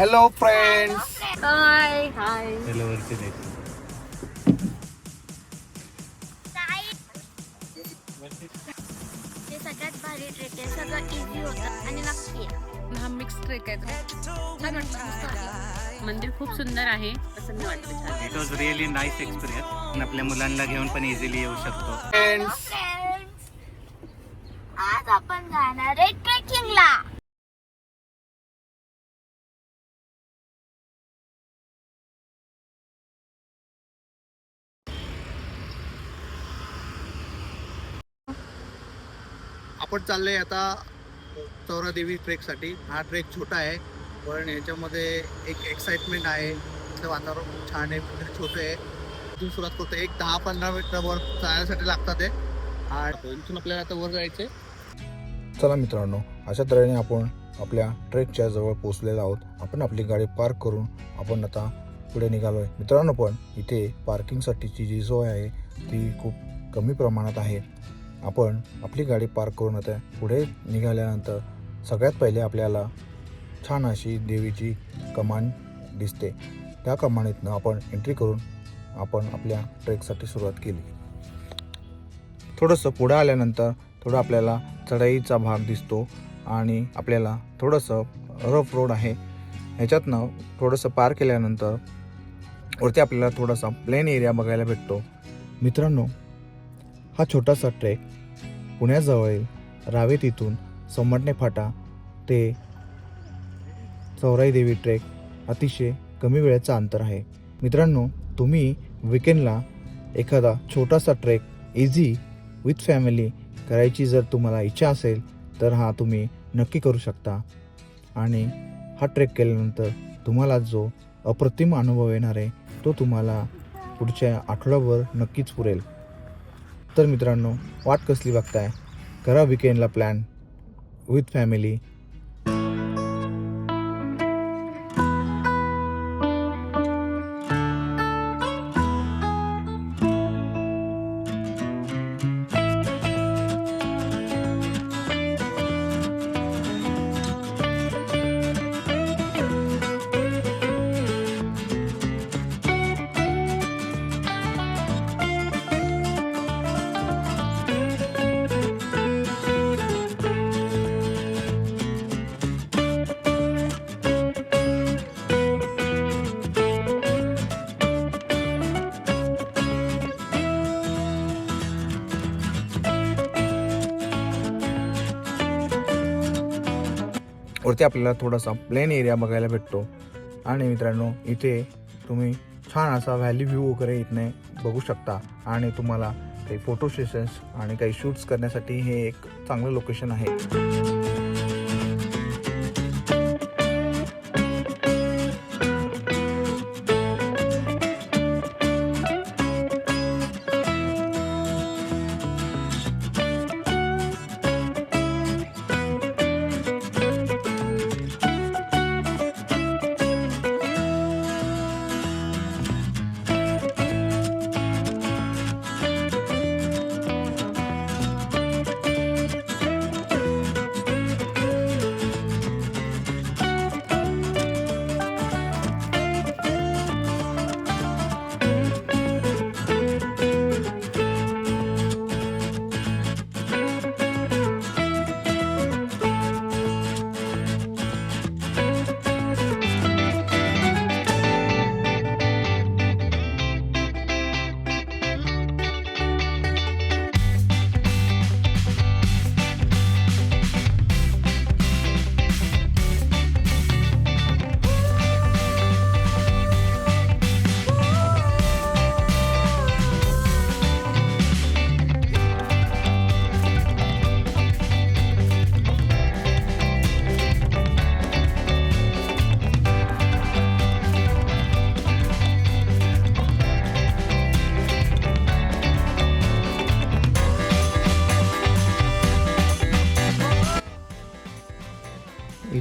Hello friends hi हाय ते सगळ्यात भारी ट्रेक आहे. सगळं इझी होतं आणि नक्की आहे. हा मिक्स ट्रेक आहे छान वाटलं मस्त वाटलं. मंदिर खूप सुंदर आहे छान it was really nice experience आपल्या मुलांना घेऊन पण इझिली येऊ शकतो. फ्रेंड्स आज आपण जाणार आहे ट्रेकिंगला आपण आहे आता चौरादेवी ट्रेकसाठी हा ट्रेक छोटा आहे पण याच्यामध्ये एक एक्साइटमेंट आहे. इथलं वातावरण खूप छान आहे मंदिर छोटं आहे. इथून सुरुवात करतो. एक दहा पंधरा मिनिटं वर चालण्यासाठी लागतात ते. आणि इथून आपल्याला आता वर जायचे चला मित्रांनो अशा तऱ्हेने आपण आपल्या ट्रेकच्या जवळ पोहोचलेलो आहोत. आपण आपली गाडी पार्क करून आपण आता पुढे निघालोय. मित्रांनो पण इथे पार्किंगसाठीची जी सोय आहे ती खूप कमी प्रमाणात आहे. आपण आपली गाडी पार्क करून आता पुढे निघाल्यानंतर सगळ्यात पहिले आपल्याला छान अशी देवीची कमान दिसते. त्या कमानीतनं आपण एंट्री करून आपण आपल्या ट्रेकसाठी सुरुवात केली. थोडंसं पुढे आल्यानंतर थोडं आपल्याला चढाईचा भाग दिसतो आणि आपल्याला थोडंसं रफ रोड आहे. ह्याच्यातनं थोडंसं पार केल्यानंतर वरती आपल्याला थोडासा प्लेन एरिया बघायला भेटतो. मित्रांनो हा छोटासा ट्रेक पुण्याजवळील रावेत इथून सोमटणे फाटा ते चौराई देवी ट्रेक अतिशय कमी वेळेचं अंतर आहे. मित्रांनो तुम्ही विकेंडला एखादा छोटासा ट्रेक इझी विथ फॅमिली करायची जर तुम्हाला इच्छा असेल तर हा तुम्ही नक्की करू शकता. आणि हा ट्रेक केल्यानंतर तुम्हाला जो अप्रतिम अनुभव येणार आहे तो तुम्हाला पुढच्या आठवड्याभर नक्कीच पुरेल. तर मित्रांनो वाट कसली बघताय? करा विकेंडला प्लॅन विथ फॅमिली वरती आपल्याला थोडासा प्लेन एरिया बघायला भेटतो. आणि मित्रांनो इथे तुम्ही छान असा व्हॅली व्ह्यू वगैरे इथने बघू शकता. आणि तुम्हाला काही फोटो सेशन्स आणि काही शूट्स करण्यासाठी हे एक चांगलं लोकेशन आहे.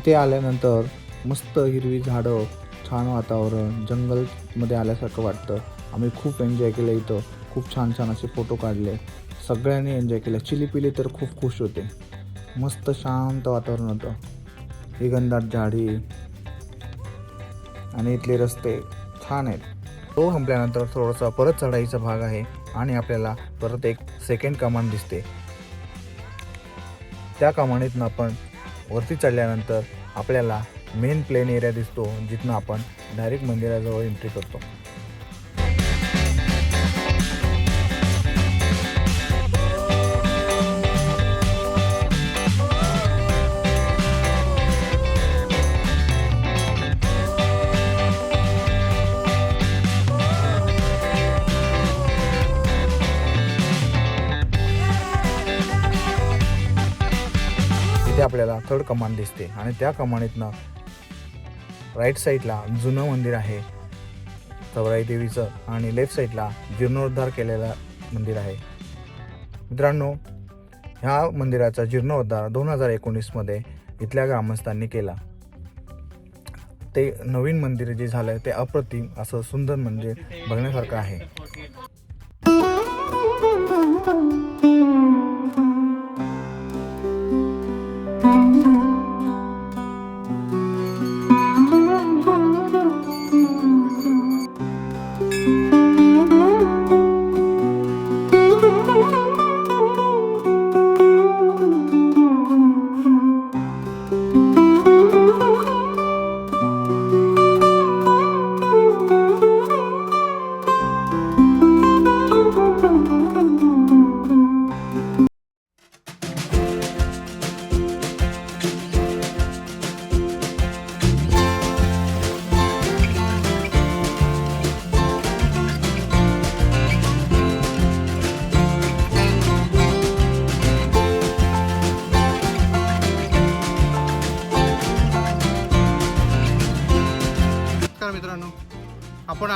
इथे आल्यानंतर मस्त हिरवी झाडं छान वातावरण जंगलमध्ये आल्यासारखं वाटतं. आम्ही खूप एन्जॉय केलं इथं. खूप छान छान असे फोटो काढले. सगळ्यांनी एन्जॉय केलं. चिली पिली तर खूप खुश होते. मस्त शांत वातावरण होतं. ही गंधाट झाडी आणि इथले रस्ते छान आहेत. तो संपल्यानंतर थोडासा परत चढाईचा भाग आहे आणि आपल्याला परत एक सेकंड कमान दिसते. त्या कमानीतनं आपण वरती चढल्यानंतर आपल्याला मेन प्लेन एरिया दिसतो जिथनं आपण डायरेक्ट मंदिराजवळ एंट्री करतो. आपल्याला थर्ड कमान दिसते. आणि त्या कमानीतनं राईट साईडला जुनं मंदिर आहे. चवराई देवीचं. आणि लेफ्ट साईडला जीर्णोद्धार केलेलं मंदिर आहे. मित्रांनो ह्या मंदिराचा जीर्णोद्धार दोन हजार एकोणीसमध्ये इथल्या ग्रामस्थांनी केला. ते नवीन मंदिर जे झालं ते अप्रतिम असं सुंदर मंदिर बघण्यासारखं आहे.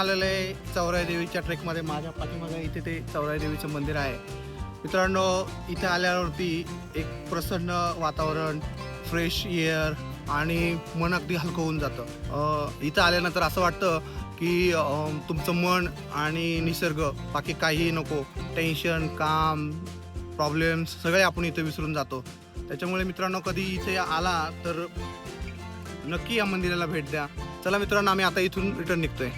आलेलो आहे चौराई देवीच्या ट्रेकमध्ये माझ्या पाठीमागे इथे ते चौराई देवीचं मंदिर आहे. मित्रांनो इथे आल्यावरती एक प्रसन्न वातावरण फ्रेश एअर आणि मन अगदी हलकं होऊन जातं. इथं आल्यानंतर असं वाटतं की तुमचं मन आणि निसर्ग बाकी काहीही नको. टेन्शन काम प्रॉब्लेम्स सगळे आपण इथे विसरून जातो. त्याच्यामुळे मित्रांनो कधी इथे आला तर नक्की या मंदिराला भेट द्या. चला मित्रांनो आम्ही आता इथून रिटर्न निघतोय.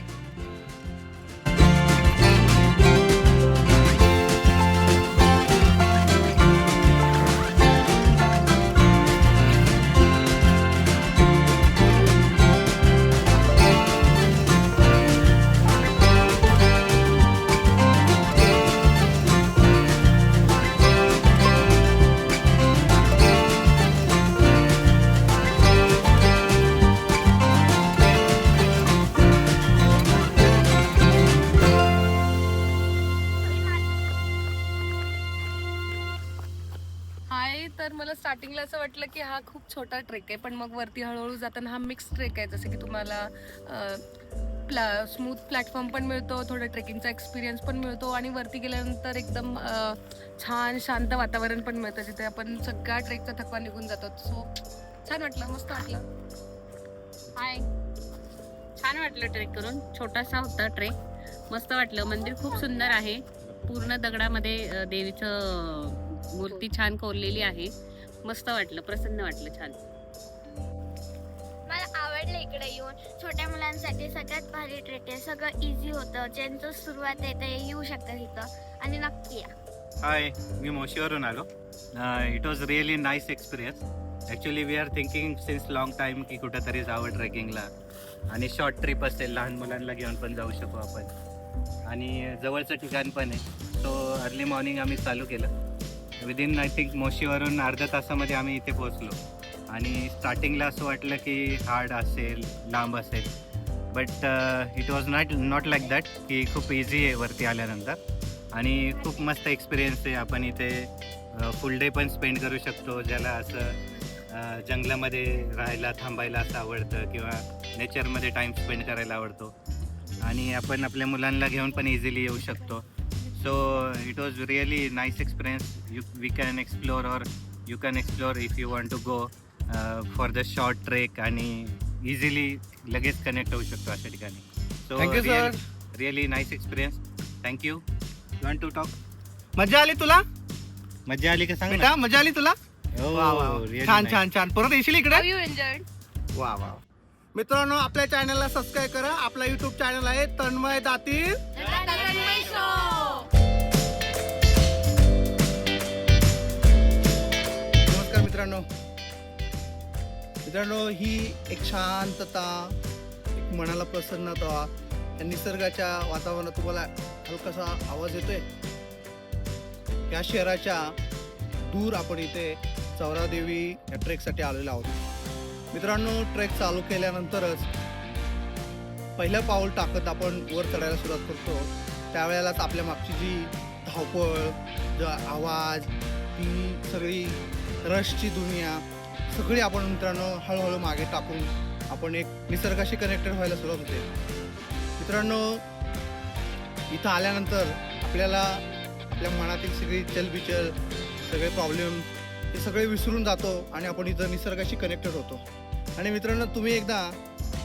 वाटलं की हा खूप छोटा ट्रेक आहे पण मग वरती हळूहळू जाताना हा मिक्स ट्रेक आहे. जसं की तुम्हाला प्ला स्मूथ प्लॅटफॉर्म पण मिळतो थोडं ट्रेकिंगचा एक्सपिरियन्स पण मिळतो आणि वरती गेल्यानंतर एकदम छान शांत वातावरण पण मिळतं. जिथे आपण सगळ्या ट्रेकचा थकवा निघून जातो. सो छान वाटलं मस्त वाटलं. हाय छान वाटलं ट्रेक करून. छोटासा होता ट्रेक मस्त वाटलं. मंदिर खूप सुंदर आहे. पूर्ण दगडामध्ये देवीचं मूर्ती छान कोरलेली आहे. मस्त वाटलं प्रसन्न वाटलं छान. मला आवडलं इकडे येऊन. छोट्या मुलांसाठी सगळ्यात भारी ट्रेक आहे. सगळं इझी होतं. ज्यांचं सुरुवात आहे ते येऊ शकतात इथं. आणि नक्की या. हाय मी मोशीवरून आलो. It was really nice experience actually we are thinking since long time की कुठंतरी जावं ट्रेकिंगला आणि शॉर्ट ट्रिप असेल लहान मुलांना घेऊन पण जाऊ शकू आपण. आणि जवळचं ठिकाण पण आहे. सो अर्ली मॉर्निंग आम्ही चालू केलं. विदिन आय थिंक मोशीवरून अर्ध्या तासामध्ये आम्ही इथे पोहोचलो. आणि स्टार्टिंगला असं वाटलं की हार्ड असेल लांब असेल. But it was not not like that की खूप इझी आहे वरती आल्यानंतर. आणि खूप मस्त एक्सपिरियन्स आहे. आपण इथे uh, फुल डे पण स्पेंड करू शकतो. ज्याला असं uh, जंगलामध्ये राहायला थांबायला असं आवडतं किंवा नेचरमध्ये टाईम स्पेंड करायला आवडतो. आणि आपण आपल्या मुलांना घेऊन पण इझिली येऊ शकतो. So it was really nice experience you we can explore or you can explore if you want to go for the short trek आणि इझिली लगेच कनेक्ट होऊ शकतो अशा ठिकाणी. So thank you sir really nice experience thank you want to talk मजा आली तुला? मजा आली का? सांग ना? बेटा मजा आली तुला? Oh, वा वा really छान nice. छान छान. परत येशील इकडे? यू एन्जॉयड वा वा मित्रांनो आपल्या चॅनलला सबस्क्राईब करा. आपला युट्यूब चॅनल आहे तन्मय दातील नमस्कार मित्रांनो ही एक शांतता एक मनाला प्रसन्नता या निसर्गाच्या वातावरणात तुम्हाला हलकासा आवाज येतोय. या शहराच्या दूर आपण इथे चौरादेवी या ट्रेकसाठी आलेलो आहोत. मित्रांनो ट्रेक चालू केल्यानंतरच पहिलं पाऊल टाकत आपण वर चढायला सुरुवात करतो. त्यावेळेलाच आपल्या मागची जी धावपळ आवाज ती सगळी रशची दुनिया सगळी आपण मित्रांनो हळूहळू मागे टाकून आपण एक निसर्गाशी कनेक्टेड व्हायला सुरुवात होते. मित्रांनो इथं आल्यानंतर आपल्याला आपल्या मनातील सगळी चलबिचल सगळे प्रॉब्लेम हे सगळे विसरून जातो आणि आपण इथं निसर्गाशी कनेक्टेड होतो. आणि मित्रांनो तुम्ही एकदा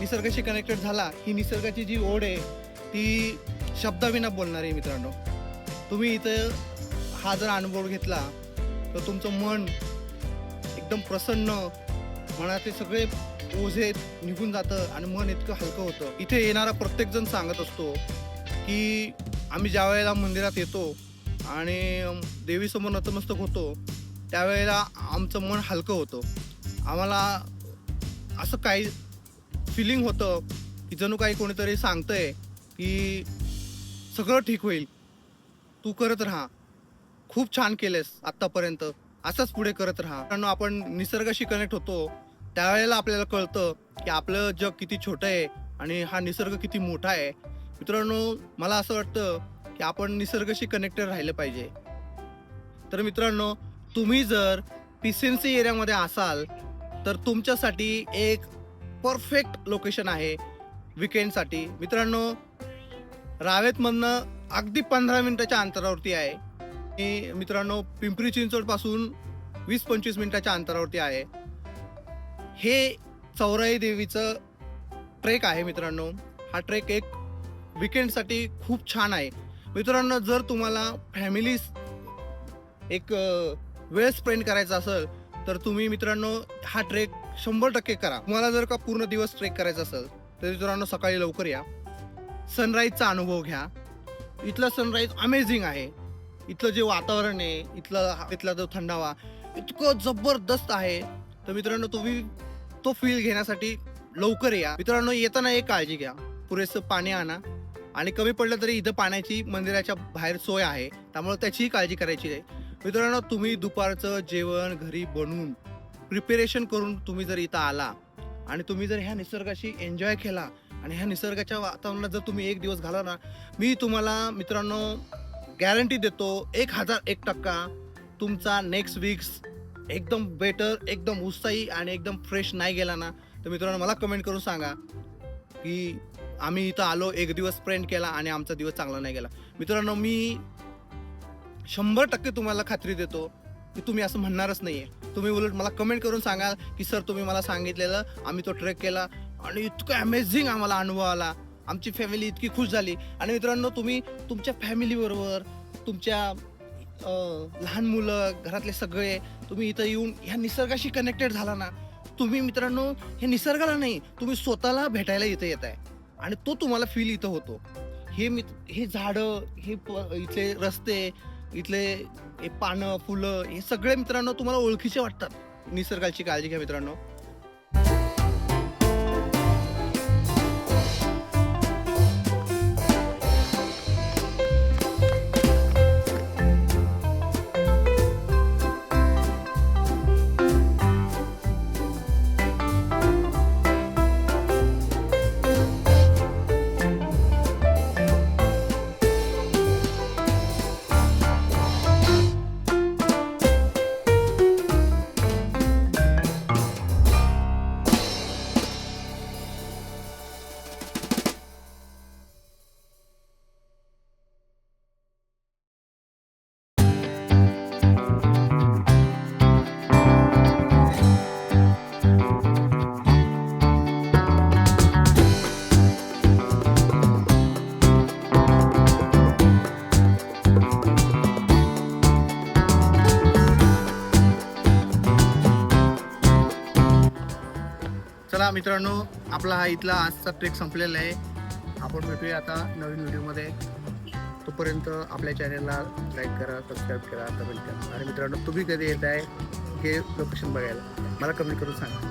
निसर्गाशी कनेक्टेड झाला ही निसर्गाची जी ओढ आहे ती शब्दाविना बोलणार आहे मित्रांनो. तुम्ही इथं हा जर अनुभव घेतला तर तुमचं मन एकदम प्रसन्न मनाचे सगळे ओझे निघून जातं आणि मन इतकं हलकं होतं. इथे येणारा प्रत्येकजण सांगत असतो की आम्ही ज्या वेळेला मंदिरात येतो आणि देवीसमोर नतमस्तक होतो त्यावेळेला आमचं मन हलकं होतं. आम्हाला असं काही फिलिंग होतं की जणू काही कोणीतरी सांगतंय की सगळं ठीक होईल. तू करत राहा. खूप छान केलेस आत्तापर्यंत. असंच पुढे करत राहा. कारण आपण निसर्गाशी कनेक्ट होतो त्यावेळेला आपल्याला कळतं की आपलं जग किती छोटं आहे आणि हा निसर्ग किती मोठा आहे. मित्रांनो मला असं वाटतं की आपण निसर्गाशी कनेक्टेड राहिलं पाहिजे. तर मित्रांनो तुम्ही जर पिसेन्सी एरियामध्ये असाल तर तुमच्यासाठी एक परफेक्ट लोकेशन आहे विकेंडसाठी मित्रांनो रावेतमधनं अगदी पंधरा मिनटाच्या अंतरावरती आहे. मी मित्रांनो पिंपरी चिंचवडपासून वीस पंचवीस मिनिटाच्या अंतरावरती आहे. हे चौराई देवीचं ट्रेक आहे मित्रांनो. हा ट्रेक एक विकेंडसाठी खूप छान आहे. मित्रांनो जर तुम्हाला फॅमिली एक वेळ स्पेंड करायचा असेल तर तुम्ही मित्रांनो हा ट्रेक शंभर टक्के करा. तुम्हाला जर का पूर्ण दिवस ट्रेक करायचा असेल तर मित्रांनो सकाळी लवकर या. सनराईजचा अनुभव घ्या. इथला सनराईज अमेझिंग आहे. इथलं जे वातावरण आहे इथलं इथला जो थंडावा इतकं जबरदस्त आहे. तर मित्रांनो तुम्ही तो फील घेण्यासाठी लवकर या. मित्रांनो येताना एक काळजी घ्या. पुरेसं पाणी आणा. आणि कमी पडलं तरी इथं पाण्याची मंदिराच्या बाहेर सोय आहे. त्यामुळे त्याचीही काळजी करायची आहे मित्रांनो तुम्ही दुपारचं जेवण घरी बनवून प्रिपेरेशन करून तुम्ही जर इथं आला आणि तुम्ही जर ह्या निसर्गाशी एन्जॉय केला आणि ह्या निसर्गाच्या वातावरणात जर तुम्ही एक दिवस घाला ना मी तुम्हाला मित्रांनो गॅरंटी देतो एक हजार एक टक्का तुमचा नेक्स्ट वीक्स एकदम बेटर एकदम उत्साही आणि एकदम फ्रेश नाही गेला ना तर मित्रांनो मला कमेंट करून सांगा की आम्ही इथं आलो एक दिवस स्पेंड केला आणि आमचा दिवस चांगला नाही गेला. मित्रांनो मी शंभर टक्के तुम्हाला खात्री देतो की तुम्ही असं म्हणणारच नाही आहे तुम्ही उलट मला कमेंट करून सांगाल की सर तुम्ही मला सांगितलेलं आम्ही तो ट्रेक केला आणि इतकं अमेझिंग आम्हाला अनुभव आला. आमची फॅमिली इतकी खुश झाली. आणि मित्रांनो तुम्ही तुमच्या फॅमिलीबरोबर तुमच्या लहान मुलं घरातले सगळे तुम्ही इथं येऊन ह्या निसर्गाशी कनेक्टेड झाला ना तुम्ही मित्रांनो हे निसर्गाला नाही तुम्ही स्वतःला भेटायला इथं येत आहे. आणि तो तुम्हाला फील इथं होतो. हे मित हे झाडं हे प- इथले रस्ते इथले हे पानं फुलं हे सगळे मित्रांनो तुम्हाला ओळखीचे वाटतात. निसर्गाची काळजी घ्या मित्रांनो. चला मित्रांनो आपला हा इथला आजचा ट्रेक संपलेला आहे. आपण भेटूया आता नवीन व्हिडिओमध्ये तोपर्यंत आपल्या चॅनलला लाईक करा सबस्क्राईब करा कमेंट करा. आणि मित्रांनो तुम्ही कधी येत आहे हे लोकेशन बघायला मला कमेंट करून सांगा.